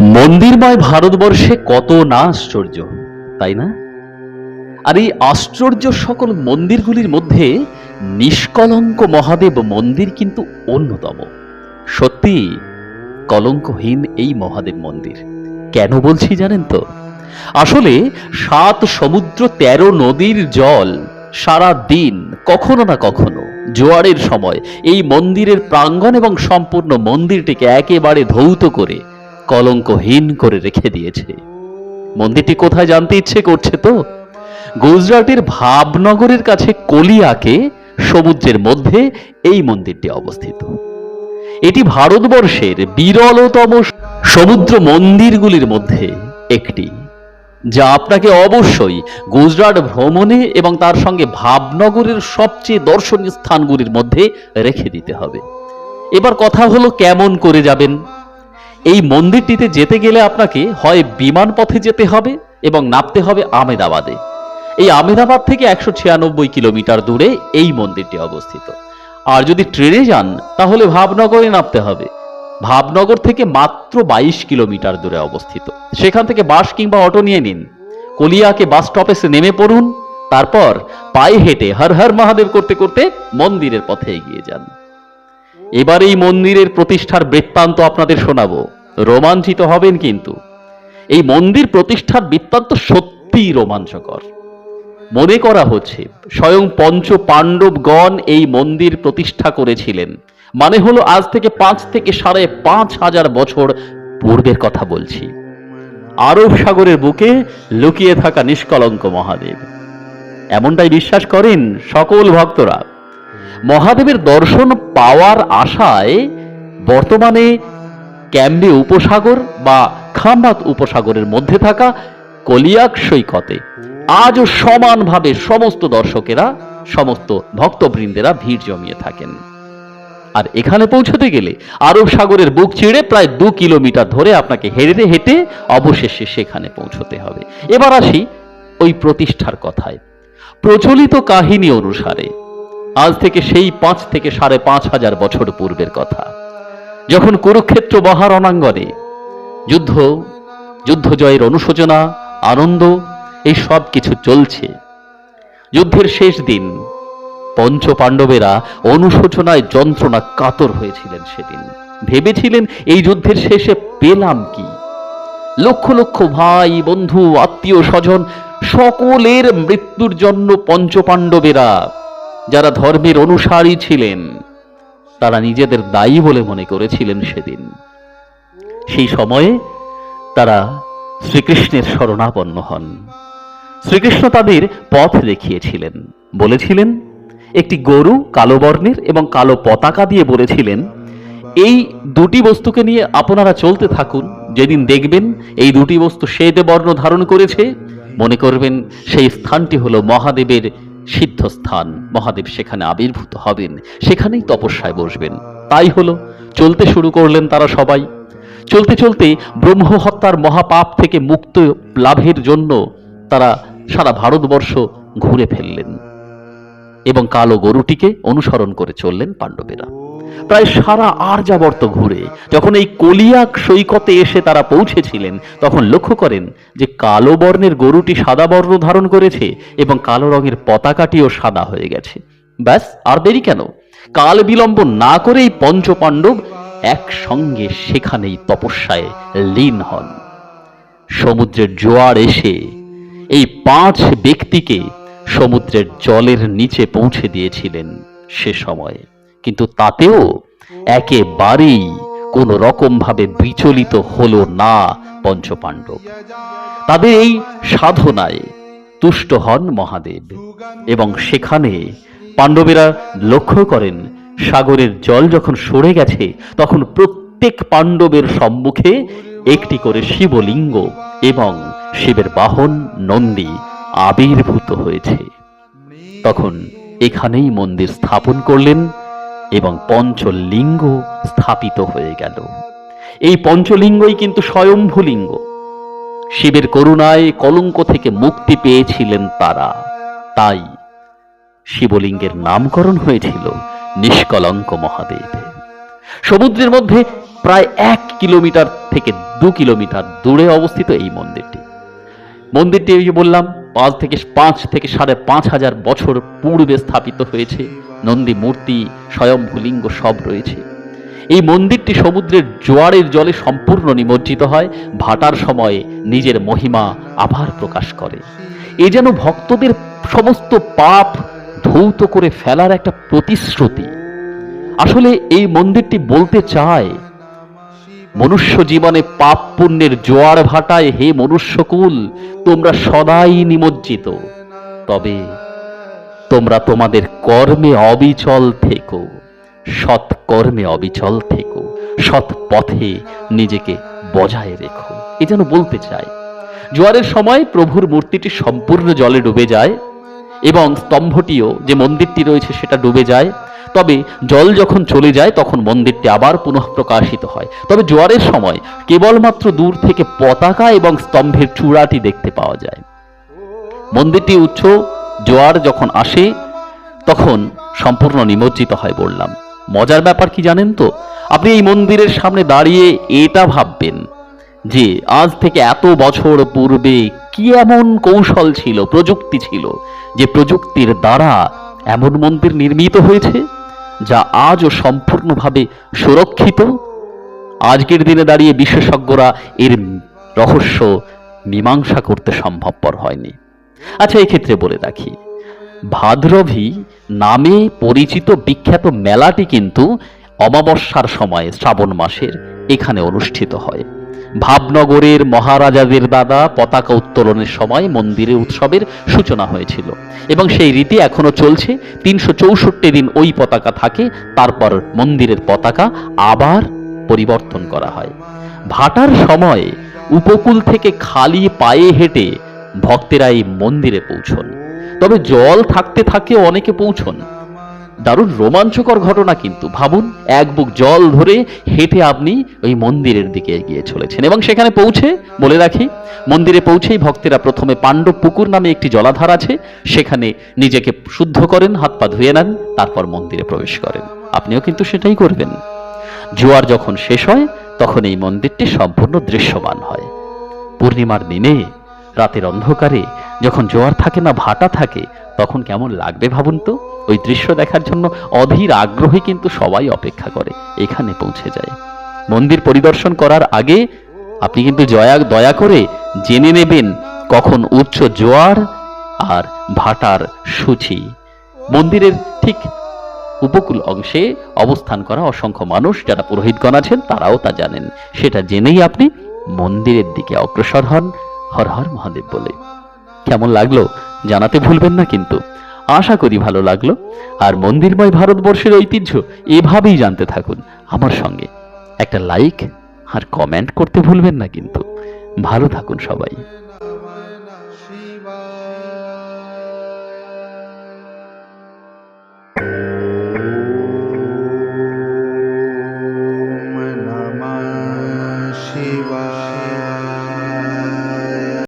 মন্দিরময় ভারতবর্ষে কত না আশ্চর্য, তাই না? আর এই আশ্চর্য সকল মন্দিরগুলির মধ্যে নিষ্কলঙ্ক মহাদেব মন্দির কিন্তু অন্যতম। সত্যি, কলঙ্কহীন এই মহাদেব মন্দির। কেন বলছি জানেন তো? আসলে সাত সমুদ্র তেরো নদীর জল সারা দিন কখনো না কখনো জোয়ারের সময় এই মন্দিরের প্রাঙ্গণ এবং সম্পূর্ণ মন্দিরটিকে একেবারে ধৌত করে কলঙ্কহীন করে রেখে দিয়েছে। মন্দিরটি কোথায় জানতে ইচ্ছে করছে তো? গুজরাটের ভাবনগরের কাছে কলিয়াকে সমুদ্রের মধ্যে এই মন্দিরটি অবস্থিত। এটি ভারতবর্ষের বিরলতম সমুদ্র মন্দিরগুলির মধ্যে একটি, যা আপনাকে অবশ্যই গুজরাট ভ্রমণে এবং তার সঙ্গে ভাবনগরের সবচেয়ে দর্শনীয় স্থানগুলির মধ্যে রেখে দিতে হবে। এবার কথা হলো কেমন করে যাবেন? এই মন্দিরটিতে যেতে গেলে আপনাকে হয় বিমান পথে যেতে হবে এবং নামতে হবে আমেদাবাদে এই আমেদাবাদ থেকে একশো ছিয়ানব্বই কিলোমিটার দূরে এই মন্দিরটি অবস্থিত। আর যদি ট্রেনে যান, তাহলে ভাবনগরে নামতে হবে। ভাবনগর থেকে মাত্র বাইশ কিলোমিটার দূরে অবস্থিত। সেখান থেকে বাস কিংবা অটো নিয়ে নিন। কলিয়াকে বাস স্টপেসে নেমে পড়ুন, তারপর পায়ে হেঁটে হর হর মহাদেব করতে করতে মন্দিরের পথে এগিয়ে যান। এবার এই মন্দিরের প্রতিষ্ঠার বৃত্তান্ত আপনাদের শোনাবো। রোমাঞ্চিত হবেন কিন্তু। এই মন্দির প্রতিষ্ঠার বৃত্তান্ত সত্যিই রোমাঞ্চকর। মনে করা হচ্ছে, স্বয়ং পঞ্চ পাণ্ডবগণ এই মন্দির প্রতিষ্ঠা করেছিলেন। মানে হলো আজ থেকে পাঁচ থেকে সাড়ে পাঁচ হাজার বছর পূর্বের কথা বলছি। আরব সাগরের বুকে লুকিয়ে থাকা নিষ্কলঙ্ক মহাদেব। এমনটাই বিশ্বাস করেন সকল ভক্তরা। মহাদেবের দর্শন পাওয়ার আশায় বর্তমানে ক্যাম্বে উপসাগর বা খাম্বাত উপসাগরের মধ্যে থাকা কলিয়াক সৈকতে। আজও সমানভাবে সমস্ত দর্শকেরা, সমস্ত ভক্তবৃন্দেরা ভিড় জমিয়ে থাকেন। আর এখানে পৌঁছতে গেলে আরব সাগরের বুক চিড়ে প্রায় দু কিলোমিটার ধরে আপনাকে হেঁটে হেঁটে অবশেষে সেখানে পৌঁছতে হবে। এবার আসি ওই প্রতিষ্ঠার কথায়। প্রচলিত কাহিনী অনুসারে, আজ থেকে সেই পাঁচ থেকে সাড়ে পাঁচ হাজার বছর পূর্বের কথা। যখন কুরুক্ষেত্র মহারণাঙ্গনে যুদ্ধ যুদ্ধ জয়ের অনুশোচনা, আনন্দ, এই সব কিছু চলছে। যুদ্ধের শেষ দিন পঞ্চ পাণ্ডবেরা অনুশোচনায় যন্ত্রণা কাতর হয়েছিলেন সেদিন। ভেবেছিলেন এই যুদ্ধের শেষে পেলাম কি? লক্ষ লক্ষ ভাই, বন্ধু, আত্মীয়, স্বজন, সকলের মৃত্যুর জন্য পঞ্চপাণ্ডবেরা, যারা ধর্মের অনুসারী ছিলেন তারা নিজেদের দায়ী বলে মনে করেছিলেন সেদিন। সেই সময়ে তারা শ্রীকৃষ্ণের শরণাপন্ন হন। শ্রীকৃষ্ণ তাদের পথ দেখিয়েছিলেন। বলেছিলেন, একটি গরু কালো বর্ণের এবং কালো পতাকা দিয়ে বলেছিলেন, এই দুটি বস্তুকে নিয়ে আপনারা চলতে থাকুন। যেদিন দেখবেন এই দুটি বস্তু শ্বেত বর্ণ ধারণ করেছে, মনে করবেন সেই স্থানটি হলো মহাদেবের সিদ্ধ স্থান মহাদেব সেখানে আবির্ভূত হবেন, সেখানেই তপস্যায় বসবেন। তাই হলো, চলতে শুরু করলেন তারা সবাই। চলতে চলতে ব্রহ্ম হত্যার মহাপাপ থেকে মুক্ত লাভের জন্য তারা সারা ভারতবর্ষ ঘুরে ফেললেন এবং কালো গরুটিকে অনুসরণ করে চললেন পাণ্ডবেরা। প্রায় সারা আর্যাবর্ত ঘুরে। যখন এই কলিয়াক সৈকতে এসে তারা পৌঁছেছিলেন, তখন লক্ষ্য করেন যে কালো বর্ণের গরুটি সাদা বর্ণ ধারণ করেছে এবং কালো রঙের পতাকাটিও সাদা হয়ে গেছে। ব্যাস, আর দেরি কেন? কাল বিলম্ব না করেই পঞ্চপাণ্ডব একসঙ্গে সেখানেই তপস্যায় লীন হন। সমুদ্রের জোয়ার এসে এই পাঁচ ব্যক্তিকে সমুদ্রের জলের নিচে পৌঁছে দিয়েছিলেন সে সময়ে। কিন্তু তাতেও একেবারেই কোন রকম ভাবে বিচলিত হলো না পঞ্চপাণ্ডব। তাদের এই সাধনায় তুষ্ট হন মহাদেব এবং সেখানে পাণ্ডবেরা লক্ষ্য করেন, সাগরের জল যখন সরে গেছে, তখন প্রত্যেক পাণ্ডবের সম্মুখে একটি করে শিবলিঙ্গ এবং শিবের বাহন নন্দী আবির্ভূত হয়েছে। তখন এখানেই মন্দির স্থাপন করলেন এবং পঞ্চলিঙ্গ স্থাপিত হয়ে গেল। এই পঞ্চলিঙ্গই কিন্তু স্বয়ম্ভুলিঙ্গ। শিবের করুণায় কলঙ্ক থেকে মুক্তি পেয়েছিলেন তারা। তাই শিবলিঙ্গের নামকরণ হয়েছিল নিষ্কলঙ্ক মহাদেব। সমুদ্রের মধ্যে প্রায় এক কিলোমিটার থেকে দু কিলোমিটার দূরে অবস্থিত এই মন্দিরটি। মন্দিরটি বললাম, পাঁচ থেকে পাঁচ থেকে সাড়ে পাঁচ হাজার বছর পূর্বে স্থাপিত হয়েছে। নন্দী মূর্তি স্বয়ংভূলিঙ্গ সব রয়েছে। এই মন্দিরটি সমুদ্রের জোয়ারের জলে সম্পূর্ণ নিমজ্জিত হয়, ভাটার সময়ে নিজের মহিমা আবার প্রকাশ করে। এ যেন ভক্তদের সমস্ত পাপ ধৌত করে ফেলার একটা প্রতিশ্রুতি। আসলে এই মন্দিরটি বলতে চায়, মনুষ্য জীবনে পাপ পুণ্যের জোয়ার ভাটায় হে মনুষ্যকুল, তোমরা সদাই নিমজ্জিত। তবে তোমরা তোমাদের কর্মে অবিচল থেকো সৎ কর্মে অবিচল থেকো সৎ পথে নিজেকে বজায় রেখো। এ যেন বলতে চায়, জোয়ারের সময় প্রভুর মূর্তিটি সম্পূর্ণ জলে ডুবে যায় এবং স্তম্ভটিও যে মন্দিরটি রয়েছে সেটা ডুবে যায়। তবে জল যখন চলে যায়, তখন মন্দিরটি আবার পুনঃ প্রকাশিত হয়। তবে জোয়ারের সময় কেবলমাত্র দূর থেকে পতাকা এবং স্তম্ভের চূড়াটি দেখতে পাওয়া যায়। মন্দিরটি উচ্চ জোয়ার যখন আসে, তখন সম্পূর্ণ নিমজ্জিত হয় বললাম, মজার ব্যাপার কি জানেন তো? আপনি এই মন্দিরের সামনে দাঁড়িয়ে এটা ভাববেন যে আজ থেকে এত বছর পূর্বে কি এমন কৌশল ছিল, প্রযুক্তি ছিল যে প্রযুক্তির দ্বারা এমন মন্দির নির্মিত হয়েছে যা আজও সম্পূর্ণভাবে সুরক্ষিত? আজকের দিনে দাঁড়িয়ে বিশেষজ্ঞরা এর রহস্য মীমাংসা করতে সম্ভবপর হয়নি। আচ্ছা এই ক্ষেত্রে বলে রাখি ভাদ্রভী নামে পরিচিত বিখ্যাত মেলাটি কিন্তু অমাবস্যার সময় শ্রাবণ মাসের এখানে অনুষ্ঠিত হয়। ভাবনগরের মহারাজাদের দাদা পতাকা উত্তোলনের সময় মন্দিরে উৎসবের সূচনা হয়েছিল এবং সেই রীতি এখনও চলছে। তিনশো চৌষট্টি দিন ওই পতাকা থাকে, তারপর মন্দিরের পতাকা আবার পরিবর্তন করা হয়। ভাটার সময় উপকূল থেকে খালি পায়ে হেঁটে ভক্তেরা এই মন্দিরে পৌঁছন। তবে জল থাকতে থাকে অনেকে পৌঁছন। দারুণ রোমাঞ্চকর ঘটনা কিন্তু। ভাবুন, এক বুক জল ধরে হেঁটে আপনি ওই মন্দিরের দিকে এগিয়ে চলেছেন এবং সেখানে পৌঁছে, বলে রাখি, মন্দিরে পৌঁছেই ভক্তেরা প্রথমে পাণ্ডব পুকুর নামে একটি জলাধার আছে। সেখানে নিজেকে শুদ্ধ করেন, হাত পা ধুয়ে নেন, তারপর মন্দিরে প্রবেশ করেন। আপনিও কিন্তু সেটাই করবেন। জোয়ার যখন শেষ হয়, তখন এই মন্দিরটি সম্পূর্ণ দৃশ্যমান হয়। পূর্ণিমার দিনে রাতের অন্ধকারে যখন জোয়ার থাকে না, ভাটা থাকে, তখন কেমন লাগবে ভাবুন তো? ওই দৃশ্য দেখার জন্য অধীর আগ্রহে কিন্তু সবাই অপেক্ষা করে, এখানে পৌঁছে যায়। মন্দির পরিদর্শন করার আগে আপনি কিন্তু জয়া, দয়া করে জেনে নেবেন কখন উচ্চ জোয়ার আর ভাটার সূচি। মন্দিরের ঠিক উপকূল অংশে অবস্থান করা অসংখ্য মানুষ, যারা পুরোহিতগণ আছেন, তারাও তা জানেন। সেটা জেনেই আপনি মন্দিরের দিকে অগ্রসর হন। হর হর মহাদেব বলে। কেমন লাগল জানাতে ভুলবেন না কিন্তু। আশা করি ভালো লাগল। আর মন্দিরময় ভারতবর্ষের ঐতিহ্য এভাবেই জানতে থাকুন আমার সঙ্গে। একটা লাইক আর কমেন্ট করতে ভুলবেন না কিন্তু। ভালো থাকুন সবাই।